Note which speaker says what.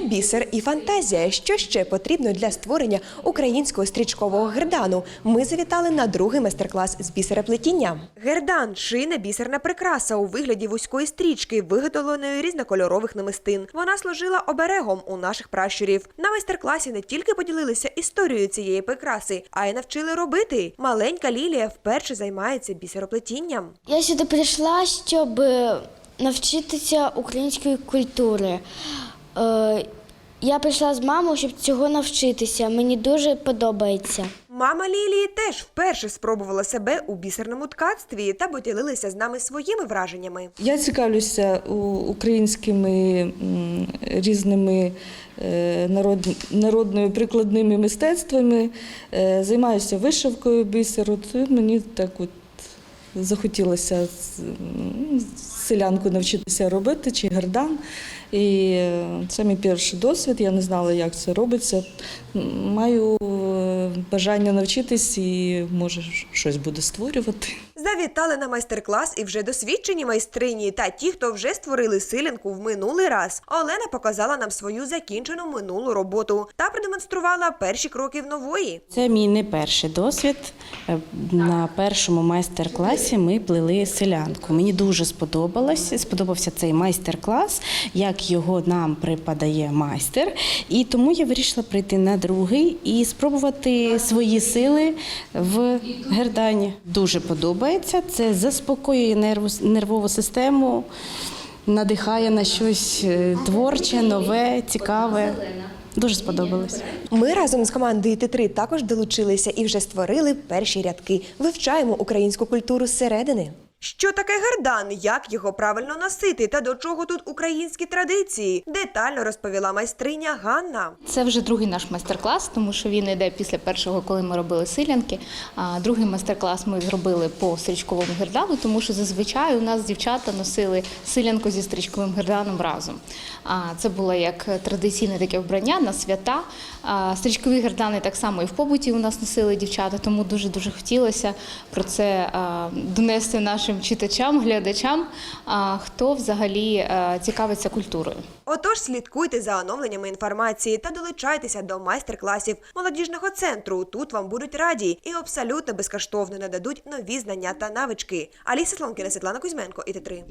Speaker 1: бісер і фантазія. Що ще потрібно для створення українського стрічкового гердану? Ми завітали на другий майстер-клас з бісереплетіння. Гердан шийна бісерна прикраса у вигляді вузької стрічки, виготовленої різнокольорових намистин. Вона служила оберегом у наших пращурів. На майстер-класі не тільки поділилися історією цієї прикраси, а й навчили робити. Маленька Лілія вперше займається бісероплетінням.
Speaker 2: Я сюди прийшла, щоб е, навчитися української культури. Е, Я прийшла з мамою, щоб цього навчитися. Мені дуже подобається.
Speaker 1: Мама Лілії теж вперше спробувала себе у бісерному ткацтві та поділилася з нами своїми враженнями.
Speaker 3: Я цікавлюся українськими різними е, народ, народними прикладними мистецтвами, е, займаюся вишивкою бісеру. То мені так от захотілося селянку навчитися робити чи гардан. І це мій перший досвід. Я не знала, як це робиться. Маю е, бажання навчитись і може щось буду створювати.
Speaker 1: Завітали на майстер-клас і вже досвідчені майстрині та ті, хто вже створили силінку в минулий раз. Олена показала нам свою закінчену минулу роботу та продемонструвала перші кроки в нової.
Speaker 4: Це мій не перший досвід. Е, На першому майстер-класі ми плели селянку. Мені дуже сподобалось. Сподобався цей майстер-клас, як його нам преподає майстер. І тому я вирішила прийти на другий і спробувати свої сили в гердані. Дуже подобається. Це заспокоює нервову систему, надихає на щось е, творче, нове, цікаве. Дуже сподобалось.
Speaker 1: Ми разом з командою Т3 також долучилися і вже створили перші рядки. Вивчаємо українську культуру зсередини. Що таке гердан, як його правильно носити та до чого тут українські традиції? Детально розповіла майстриня Ганна.
Speaker 5: Це вже другий наш майстер-клас, тому що він йде після першого, коли ми робили силянки. А другий майстер-клас ми зробили по стрічковому гердану, тому що зазвичай у нас дівчата носили силянку зі стрічковим герданом разом. А це було як традиційне таке вбрання на свята. Стрічкові гердани так само і в побуті у нас носили дівчата, тому дуже дуже хотілося про це донести нашим читачам, глядачам, хто взагалі цікавиться культурою.
Speaker 1: Отож, слідкуйте за оновленнями інформації та долучайтеся до майстер-класів молодіжного центру. Тут вам будуть раді і абсолютно безкоштовно нададуть нові знання та навички. Аліса Слонкіна, Світлана Кузьменко, ІТ3.